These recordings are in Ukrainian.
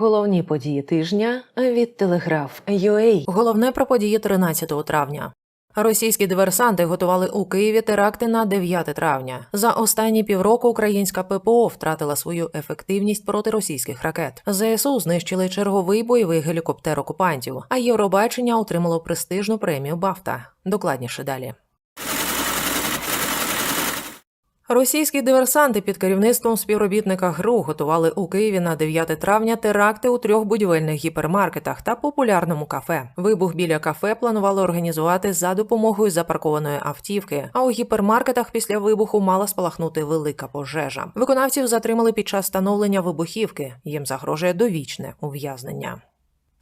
Головні події тижня від Телеграф UA. Головне про події 13 травня. Російські диверсанти готували у Києві теракти на 9 травня. За останні півроку українська ППО втратила свою ефективність проти російських ракет. ЗСУ знищили черговий бойовий гелікоптер окупантів, а Євробачення отримало престижну премію Бафта. Докладніше далі. Російські диверсанти під керівництвом співробітника ГРУ готували у Києві на 9 травня теракти у трьох будівельних гіпермаркетах та популярному кафе. Вибух біля кафе планували організувати за допомогою запаркованої автівки. А у гіпермаркетах після вибуху мала спалахнути велика пожежа. Виконавців затримали під час встановлення вибухівки. Їм загрожує довічне ув'язнення.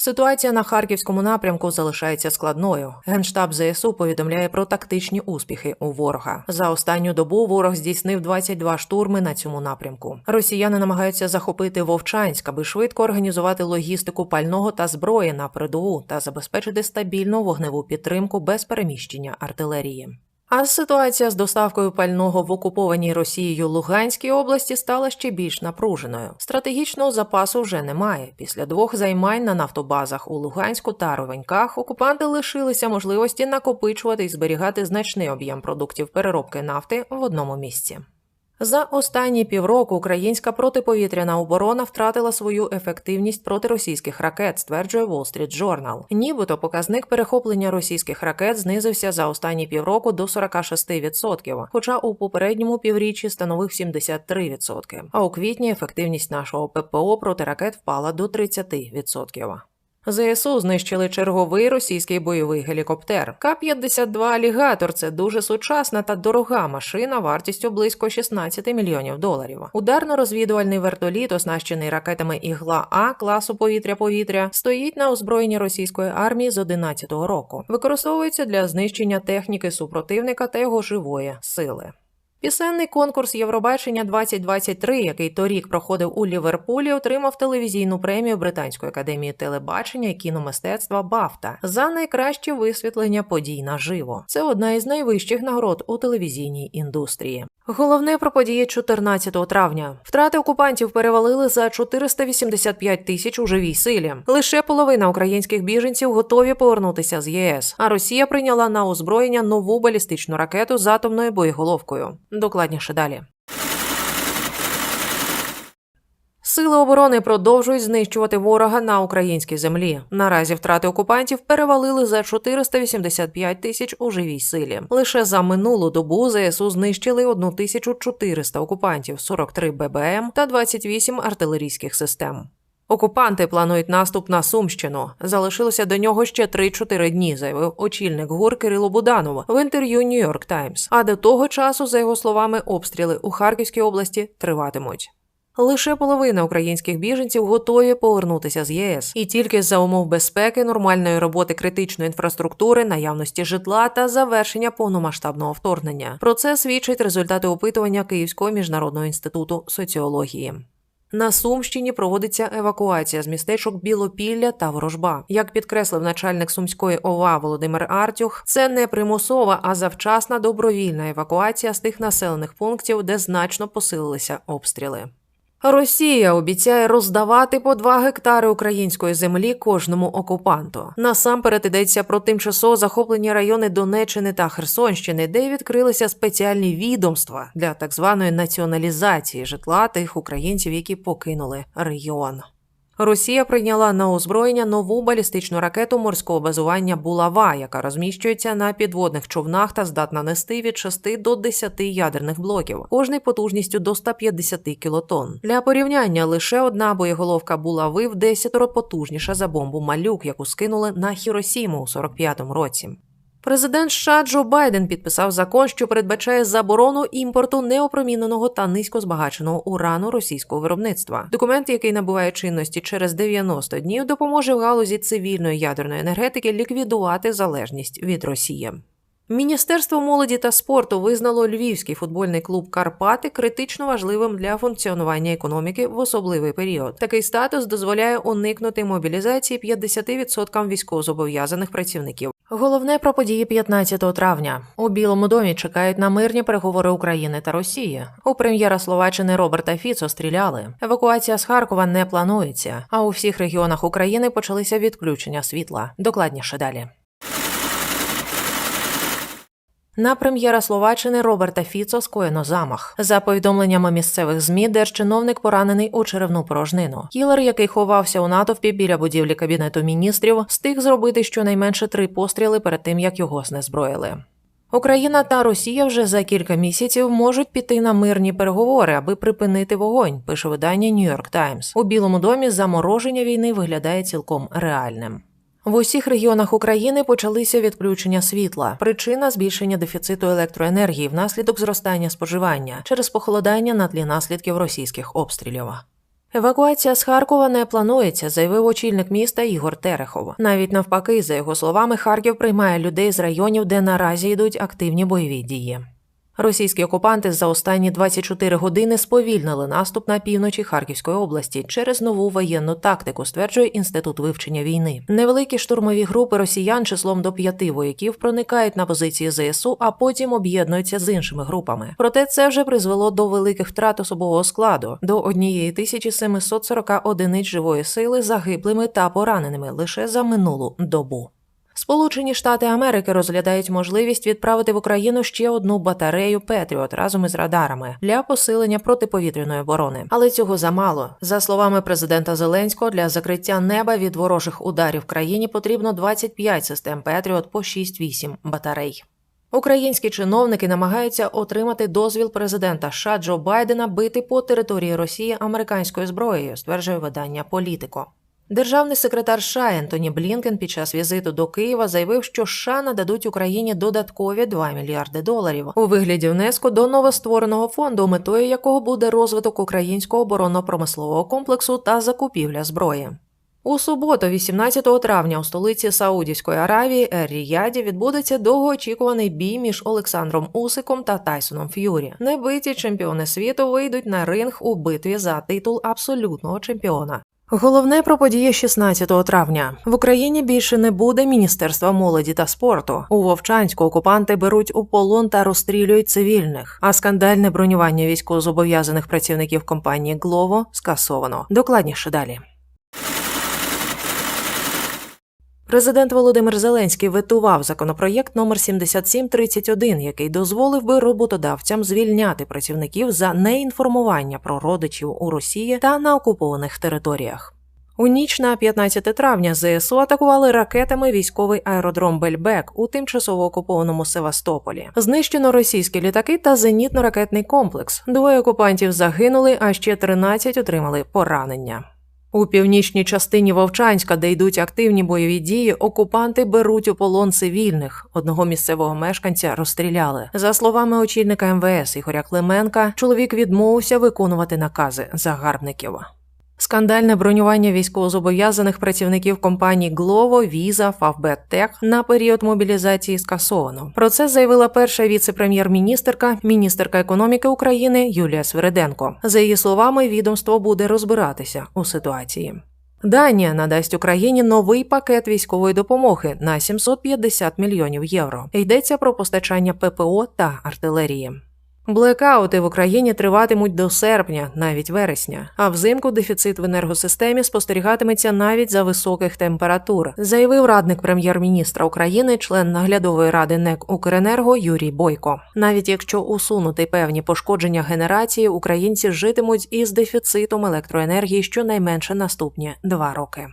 Ситуація на харківському напрямку залишається складною. Генштаб ЗСУ повідомляє про тактичні успіхи у ворога. За останню добу ворог здійснив 22 штурми на цьому напрямку. Росіяни намагаються захопити Вовчанськ, аби швидко організувати логістику пального та зброї на передову та забезпечити стабільну вогневу підтримку без переміщення артилерії. А ситуація з доставкою пального в окупованій Росією Луганській області стала ще більш напруженою. Стратегічного запасу вже немає. Після двох займань на нафтобазах у Луганську та Ровеньках окупанти лишилися можливості накопичувати і зберігати значний об'єм продуктів переробки нафти в одному місці. За останні півроку українська протиповітряна оборона втратила свою ефективність проти російських ракет, стверджує Wall Street Journal. Нібито показник перехоплення російських ракет знизився за останні півроку до 46%, хоча у попередньому півріччі становив 73%. А у квітні ефективність нашого ППО проти ракет впала до 30%. ЗСУ знищили черговий російський бойовий гелікоптер. К-52 алігатор це дуже сучасна та дорога машина вартістю близько 16 мільйонів доларів. Ударно-розвідувальний вертоліт, оснащений ракетами ігла А класу повітря-повітря, стоїть на озброєнні російської армії з 11-го року. Використовується для знищення техніки супротивника та його живої сили. Пісенний конкурс Євробачення 2023, який торік проходив у Ліверпулі, отримав телевізійну премію Британської академії телебачення і кіномистецтва Бафта за найкраще висвітлення подій наживо. Це одна із найвищих нагород у телевізійній індустрії. Головне про події 14 травня. Втрати окупантів перевалили за 485 тисяч у живій силі. Лише половина українських біженців готові повернутися з ЄС. А Росія прийняла на озброєння нову балістичну ракету з атомною боєголовкою. Докладніше далі. Сили оборони продовжують знищувати ворога на українській землі. Наразі втрати окупантів перевалили за 485 тисяч у живій силі. Лише за минулу добу ЗСУ знищили 1400 окупантів, 43 ББМ та 28 артилерійських систем. Окупанти планують наступ на Сумщину. Залишилося до нього ще 3-4 дні, заявив очільник ГУР Кирило Буданов в інтерв'ю Нью-Йорк Таймс. А до того часу, за його словами, обстріли у Харківській області триватимуть. Лише половина українських біженців готові повернутися з ЄС, і тільки за умов безпеки, нормальної роботи критичної інфраструктури, наявності житла та завершення повномасштабного вторгнення. Про це свідчать результати опитування Київського міжнародного інституту соціології. На Сумщині проводиться евакуація з містечок Білопілля та Ворожба. Як підкреслив начальник сумської ОВА Володимир Артюх, це не примусова, а завчасна добровільна евакуація з тих населених пунктів, де значно посилилися обстріли. Росія обіцяє роздавати по 2 гектари української землі кожному окупанту. Насамперед йдеться про тимчасово захоплені райони Донеччини та Херсонщини, де відкрилися спеціальні відомства для так званої націоналізації житла тих українців, які покинули регіон. Росія прийняла на озброєння нову балістичну ракету морського базування Булава, яка розміщується на підводних човнах та здатна нести від 6 до 10 ядерних блоків, кожний потужністю до 150 кілотон. Для порівняння лише одна боєголовка Булави в 10 потужніша за бомбу Малюк, яку скинули на Хіросіму у 45-му році. Президент США Джо Байден підписав закон, що передбачає заборону імпорту неопроміненого та низькозбагаченого урану російського виробництва. Документ, який набуває чинності через 90 днів, допоможе в галузі цивільної ядерної енергетики ліквідувати залежність від Росії. Міністерство молоді та спорту визнало львівський футбольний клуб Карпати критично важливим для функціонування економіки в особливий період. Такий статус дозволяє уникнути мобілізації 50% військовозобов'язаних працівників. Головне про події 15 травня. У Білому домі чекають на мирні переговори України та Росії. У прем'єра Словаччини Роберта Фіцо стріляли. Евакуація з Харкова не планується. А у всіх регіонах України почалися відключення світла. Докладніше далі. На прем'єра Словаччини Роберта Фіцо скоєно замах. За повідомленнями місцевих змі, держчиновник поранений у черевну порожнину. Кілер, який ховався у натовпі біля будівлі кабінету міністрів, встиг зробити щонайменше три постріли перед тим, як його знезброїли. Україна та Росія вже за кілька місяців можуть піти на мирні переговори, аби припинити вогонь. Пише видання New York Times. У Білому домі замороження війни виглядає цілком реальним. В усіх регіонах України почалися відключення світла. Причина збільшення дефіциту електроенергії внаслідок зростання споживання через похолодання на тлі наслідків російських обстрілів. Евакуація з Харкова не планується, заявив очільник міста Ігор Терехов. Навіть навпаки, за його словами, Харків приймає людей з районів, де наразі йдуть активні бойові дії. Російські окупанти за останні 24 години сповільнили наступ на півночі Харківської області через нову воєнну тактику, стверджує інститут вивчення війни. Невеликі штурмові групи росіян числом до п'яти вояків проникають на позиції ЗСУ, а потім об'єднуються з іншими групами. Проте це вже призвело до великих втрат особового складу до 1740 одиниць живої сили загиблими та пораненими лише за минулу добу. Сполучені Штати Америки розглядають можливість відправити в Україну ще одну батарею Петріот разом із радарами для посилення протиповітряної оборони. Але цього замало. За словами президента Зеленського, для закриття неба від ворожих ударів в країні потрібно 25 систем Петріот по 6-8 батарей. Українські чиновники намагаються отримати дозвіл президента США Джо Байдена бити по території Росії американською зброєю, стверджує видання Політико. Державний секретар США Ентоні Блінкен під час візиту до Києва заявив, що США нададуть Україні додаткові 2 мільярди доларів у вигляді внеску до новоствореного фонду, метою якого буде розвиток українського оборонно-промислового комплексу та закупівля зброї. У суботу, 18 травня, у столиці Саудівської Аравії Ер-Ріяді відбудеться довгоочікуваний бій між Олександром Усиком та Тайсоном Ф'юрі. Небиті чемпіони світу вийдуть на ринг у битві за титул абсолютного чемпіона. Головне про події 16 травня в Україні більше не буде міністерства молоді та спорту. У Вовчанську окупанти беруть у полон та розстрілюють цивільних. А скандальне бронювання військовозобов'язаних працівників компанії Глово скасовано. Докладніше далі. Президент Володимир Зеленський ветував законопроєкт номер 7731, який дозволив би роботодавцям звільняти працівників за неінформування про родичів у Росії та на окупованих територіях. У ніч на 15 травня ЗСУ атакували ракетами військовий аеродром Бельбек у тимчасово окупованому Севастополі. Знищено російські літаки та зенітно-ракетний комплекс. Двоє окупантів загинули, а ще 13 отримали поранення. У північній частині Вовчанська, де йдуть активні бойові дії, окупанти беруть у полон цивільних. Одного місцевого мешканця розстріляли. За словами очільника МВС Ігоря Клименка, чоловік відмовився виконувати накази загарбників. Скандальне бронювання військовозобов'язаних працівників компаній Глово, Віза, Фавбет Тех на період мобілізації скасовано. Про це заявила перша віце-прем'єр-міністерка, міністерка економіки України Юлія Свериденко. За її словами, відомство буде розбиратися у ситуації. Данія надасть Україні новий пакет військової допомоги на 750 мільйонів євро. Йдеться про постачання ППО та артилерії. Блекаути в Україні триватимуть до серпня, навіть вересня. А взимку дефіцит в енергосистемі спостерігатиметься навіть за високих температур, заявив радник прем'єр-міністра України, член наглядової ради НЕК Укренерго Юрій Бойко. Навіть якщо усунути певні пошкодження генерації, українці житимуть із дефіцитом електроенергії щонайменше наступні два роки.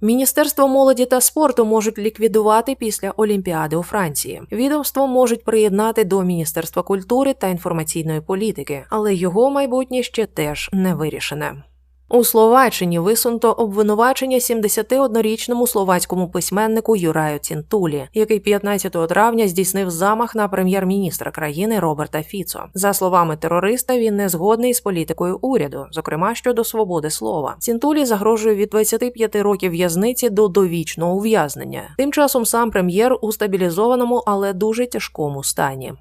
Міністерство молоді та спорту можуть ліквідувати після Олімпіади у Франції. Відомство можуть приєднати до Міністерства культури та інформаційної політики, але його майбутнє ще теж не вирішене. У Словаччині висунуто обвинувачення 71-річному словацькому письменнику Юраю Цінтулі, який 15 травня здійснив замах на прем'єр-міністра країни Роберта Фіцо. За словами терориста, він не згодний з політикою уряду, зокрема щодо свободи слова. Цінтулі загрожує від 25 років в'язниці до довічного ув'язнення. Тим часом сам прем'єр у стабілізованому, але дуже тяжкому стані.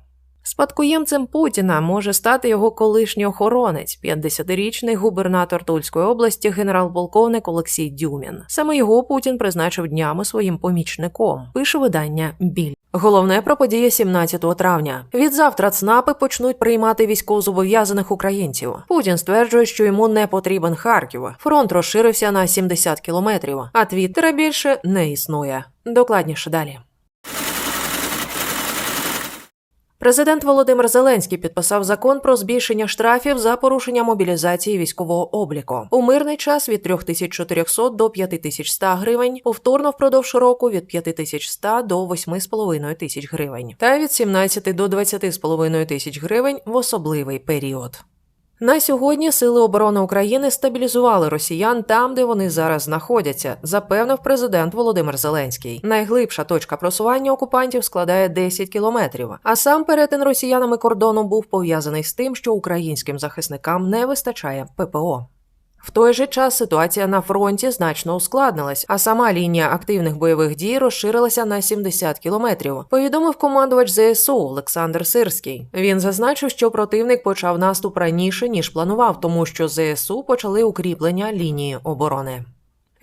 Спадкоємцем Путіна може стати його колишній охоронець, 50-річний губернатор Тульської області, генерал-полковник Олексій Дюмін. Саме його Путін призначив днями своїм помічником. Пише видання Біль. Головне про події 17 травня. Від завтра ЦНАПи почнуть приймати військовозобов'язаних українців. Путін стверджує, що йому не потрібен Харків. Фронт розширився на 70 кілометрів, а Твіттера більше не існує. Докладніше далі. Президент Володимир Зеленський підписав закон про збільшення штрафів за порушення мобілізації військового обліку. У мирний час від 3400 до 5100 гривень, повторно впродовж року від 5100 до 8500 тисяч гривень, та від 17 до 20,5 тисяч гривень в особливий період. На сьогодні Сили оборони України стабілізували росіян там, де вони зараз знаходяться, запевнив президент Володимир Зеленський. Найглибша точка просування окупантів складає 10 кілометрів. А сам перетин росіянами кордону був пов'язаний з тим, що українським захисникам не вистачає ППО. В той же час ситуація на фронті значно ускладнилась, а сама лінія активних бойових дій розширилася на 70 кілометрів. Повідомив командувач ЗСУ Олександр Сирський. Він зазначив, що противник почав наступ раніше ніж планував, тому що ЗСУ почали укріплення лінії оборони.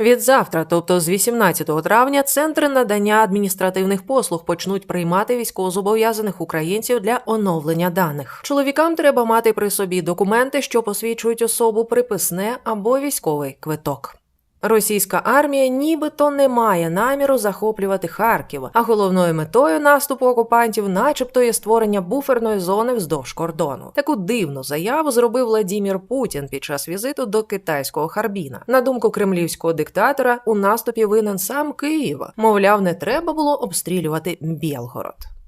Від завтра, тобто з 18 травня, центри надання адміністративних послуг почнуть приймати військовозобов'язаних українців для оновлення даних. Чоловікам треба мати при собі документи, що посвідчують особу приписне або військовий квиток. Російська армія нібито не має наміру захоплювати Харків, а головною метою наступу окупантів, начебто, є створення буферної зони вздовж кордону. Таку дивну заяву зробив Владімір Путін під час візиту до китайського Харбіна. На думку кремлівського диктатора, у наступі винен сам Київ. Мовляв, не треба було обстрілювати Білгород.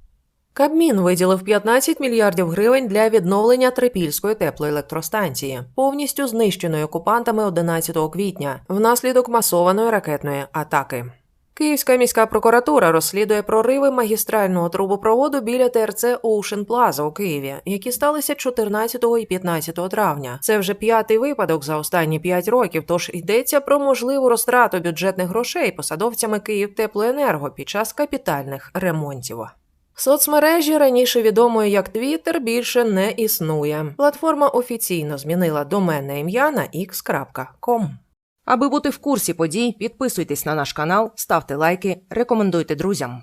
Кабмін виділив 15 мільярдів гривень для відновлення Трипільської теплоелектростанції, повністю знищеної окупантами 11 квітня, внаслідок масованої ракетної атаки. Київська міська прокуратура розслідує прориви магістрального трубопроводу біля ТРЦ Ocean Plaza у Києві, які сталися 14 і 15 травня. Це вже п'ятий випадок за останні п'ять років. Тож йдеться про можливу розтрату бюджетних грошей посадовцями Київтеплоенерго під час капітальних ремонтів. Соцмережі раніше відомої як Twitter більше не існує. Платформа офіційно змінила доменне ім'я на x.com. Аби бути в курсі подій, підписуйтесь на наш канал, ставте лайки, рекомендуйте друзям.